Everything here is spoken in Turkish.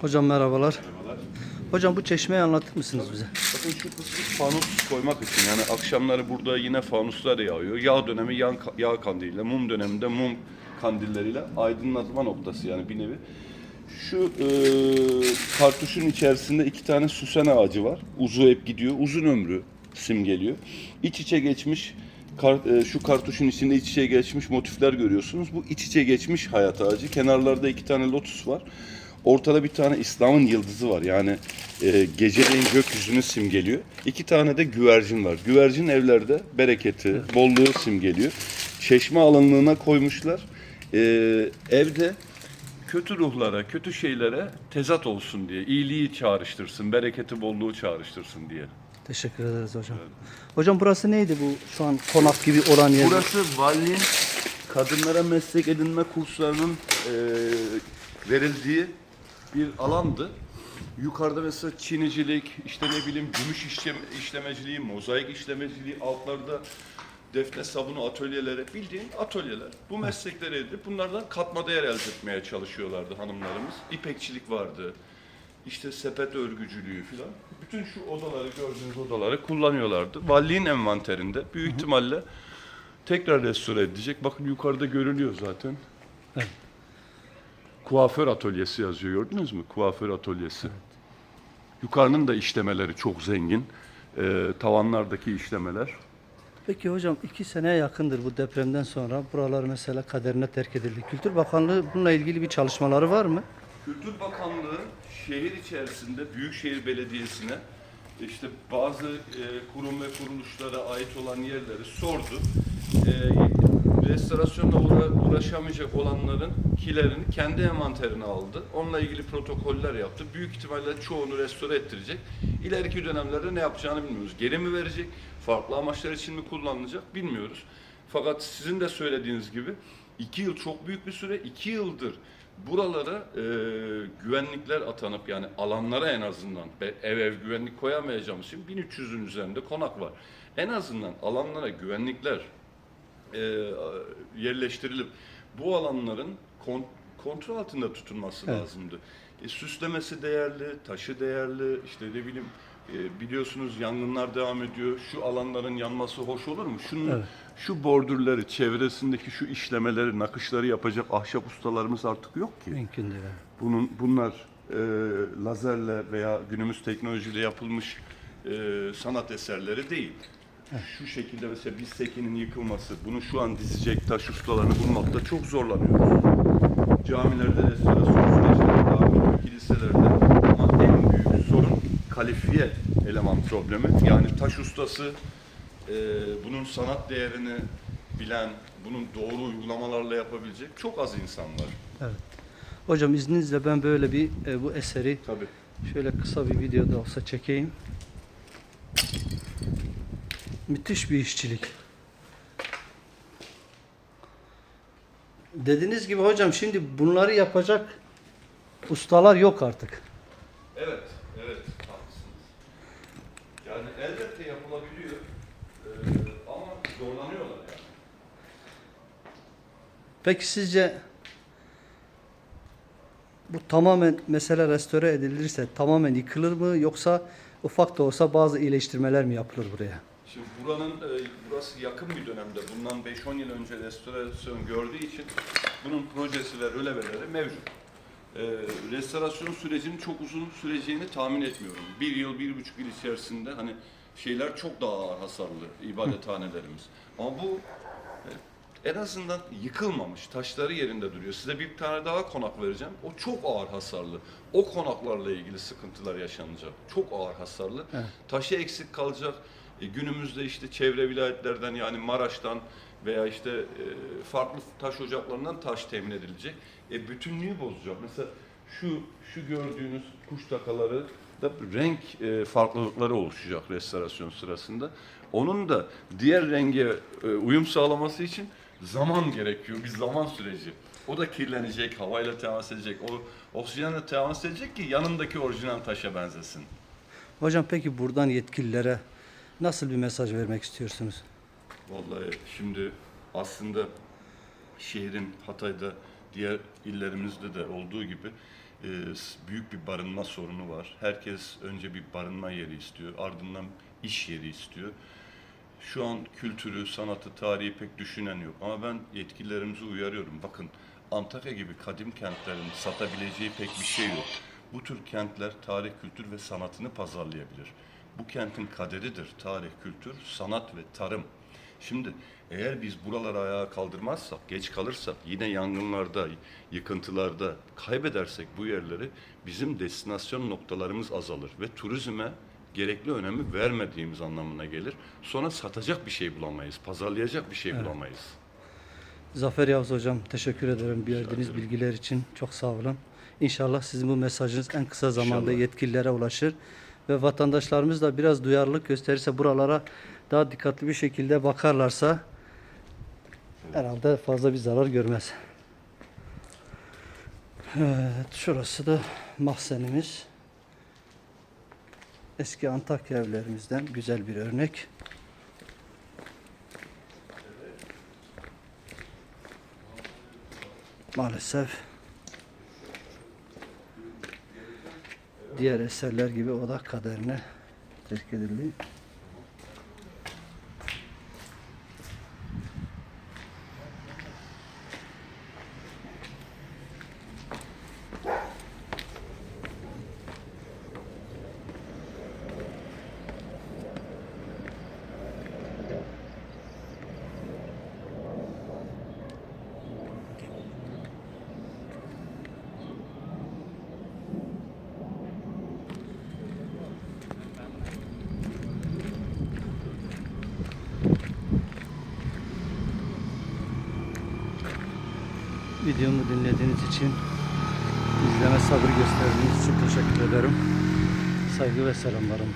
Hocam merhabalar. Merhabalar. Hocam bu çeşmeyi anlatır mısınız bize? Bakın şu kısmı fanus koymak için yani akşamları burada yine fanuslar yağıyor. Yağ dönemi yağ, yağ kandiliyle, mum döneminde mum kandilleriyle aydınlatma noktası yani bir nevi. Şu e, kartuşun içerisinde iki tane süsen ağacı var. Uzu hep gidiyor. Uzun ömrü simgeliyor. İç içe geçmiş kar- e, şu kartuşun içinde iç içe geçmiş motifler görüyorsunuz. Bu iç içe geçmiş hayat ağacı. Kenarlarda iki tane lotus var. Ortada bir tane İslam'ın yıldızı var. Yani e, geceleyin gökyüzünü simgeliyor. İki tane de güvercin var. Güvercin evlerde bereketi, bolluğu simgeliyor. Çeşme alanlığına koymuşlar. E, evde kötü ruhlara, kötü şeylere tezat olsun diye, iyiliği çağrıştırsın, bereketi, bolluğu çağrıştırsın diye. Teşekkür ederiz hocam. Hocam burası neydi bu şu an konak gibi olan yer? Burası valinin kadınlara meslek edinme kurslarının e, verildiği bir alandı. Yukarıda mesela çinicilik, işte ne bileyim gümüş işlem, işlemeciliği, mozaik işlemeciliği, altlarda defne sabunu atölyeleri, bildiğin atölyeler. Bu meslekleri edip bunlardan katma değer elde etmeye çalışıyorlardı hanımlarımız. İpekçilik vardı, işte sepet örgücülüğü filan. Bütün şu odaları gördüğünüz odaları kullanıyorlardı. Valiliğin envanterinde büyük ihtimalle tekrar restore edilecek. Bakın yukarıda görülüyor zaten. Evet. Kuaför atölyesi yazıyor gördünüz mü? Kuaför atölyesi. Yukarının da işlemeleri çok zengin. Ee, tavanlardaki işlemeler. Peki hocam iki seneye yakındır bu depremden sonra buralar mesela kaderine terk edildi. Kültür Bakanlığı bununla ilgili bir çalışmaları var mı? Kültür Bakanlığı şehir içerisinde Büyükşehir Belediyesi'ne işte bazı e, kurum ve kuruluşlara ait olan yerleri sordu. E, restorasyonla uğra- uğraşamayacak olanların kilerini kendi envanterine aldı. Onunla ilgili protokoller yaptı. Büyük ihtimalle çoğunu restore ettirecek. İleriki dönemlerde ne yapacağını bilmiyoruz. Geri mi verecek, farklı amaçlar için mi kullanılacak bilmiyoruz. Fakat sizin de söylediğiniz gibi iki yıl çok büyük bir süre. iki yıldır buralara e, güvenlikler atanıp yani alanlara en azından ev ev güvenlik koyamayacağımız için 1300'ün üzerinde konak var. En azından alanlara güvenlikler e, yerleştirilip bu alanların kon- kontrol altında tutulması Evet. lazımdı. E, süslemesi değerli, taşı değerli, işte ne bileyim e, biliyorsunuz yangınlar devam ediyor. Şu alanların yanması hoş olur mu? Şunun Evet. şu bordürleri, çevresindeki şu işlemeleri, nakışları yapacak ahşap ustalarımız artık yok ki. Mümkün değil. Bunun bunlar e, lazerle veya günümüz teknolojiyle yapılmış e, sanat eserleri değil. Şu şekilde mesela bir sekinin yıkılması, bunu şu an dizecek taş ustalarını bulmakta çok zorlanıyoruz. Camilerde restorasyon süreçleri ediyor, kiliselerde. Ama en büyük sorun kalifiye eleman problemi. Yani taş ustası e, bunun sanat değerini bilen, bunun doğru uygulamalarla yapabilecek çok az insan var. Evet. Hocam izninizle ben böyle bir e, bu eseri Tabii. şöyle kısa bir videoda olsa çekeyim. Müthiş bir işçilik. Dediğiniz gibi hocam şimdi bunları yapacak ustalar yok artık. Evet, evet, haklısınız. Yani elbette yapılabiliyor eee, ama zorlanıyorlar yani. Peki sizce bu tamamen mesela restore edilirse tamamen yıkılır mı yoksa ufak da olsa bazı iyileştirmeler mi yapılır buraya? Şimdi buranın, eee, burası yakın bir dönemde, bundan 5-10 yıl önce restorasyon gördüğü için bunun projesi ve röleveleri mevcut. Eee, restorasyon sürecinin çok uzun süreceğini tahmin etmiyorum. Bir yıl, bir buçuk yıl içerisinde hani şeyler çok daha ağır hasarlı ibadethanelerimiz. Ama bu en azından yıkılmamış, taşları yerinde duruyor. Size bir tane daha konak vereceğim. O çok ağır hasarlı. O konaklarla ilgili sıkıntılar yaşanacak. Çok ağır hasarlı. Evet. Taşı eksik kalacak. E, günümüzde işte çevre vilayetlerden yani Maraş'tan veya işte e, farklı taş ocaklarından taş temin edilecek. E, bütünlüğü bozacak. Mesela şu şu gördüğünüz kuş takaları da renk e, farklılıkları oluşacak restorasyon sırasında. Onun da diğer renge e, uyum sağlaması için zaman gerekiyor. Bir zaman süreci. O da kirlenecek, havayla temas edecek, o oksijenle temas edecek ki yanındaki orijinal taşa benzesin. Hocam peki buradan yetkililere nasıl bir mesaj vermek istiyorsunuz? Vallahi şimdi aslında şehrin Hatay'da diğer illerimizde de olduğu gibi e, büyük bir barınma sorunu var. Herkes önce bir barınma yeri istiyor, ardından iş yeri istiyor. Şu an kültürü, sanatı, tarihi pek düşünen yok. Ama ben yetkililerimizi uyarıyorum. Bakın Antakya gibi kadim kentlerin satabileceği pek bir şey yok. Bu tür kentler tarih, kültür ve sanatını pazarlayabilir. Bu kentin kaderidir. Tarih, kültür, sanat ve tarım. Şimdi eğer biz buraları ayağa kaldırmazsak, geç kalırsak, yine yangınlarda, yıkıntılarda kaybedersek bu yerleri bizim destinasyon noktalarımız azalır ve turizme gerekli önemi vermediğimiz anlamına gelir. Sonra satacak bir şey bulamayız, pazarlayacak bir şey bulamayız. Zafer Yavuz hocam teşekkür ederim verdiğiniz ederim. bilgiler için. Çok sağ olun. İnşallah sizin bu mesajınız en kısa zamanda İnşallah. yetkililere ulaşır ve vatandaşlarımız da biraz duyarlılık gösterirse buralara daha dikkatli bir şekilde bakarlarsa herhalde fazla bir zarar görmez. Evet, şurası da mahzenimiz. Eski Antakya evlerimizden güzel bir örnek. Maalesef diğer eserler gibi o da kaderine terk edildi. Videomu dinlediğiniz için, izleme sabrı gösterdiğiniz için teşekkür ederim. Saygı ve selamlarım.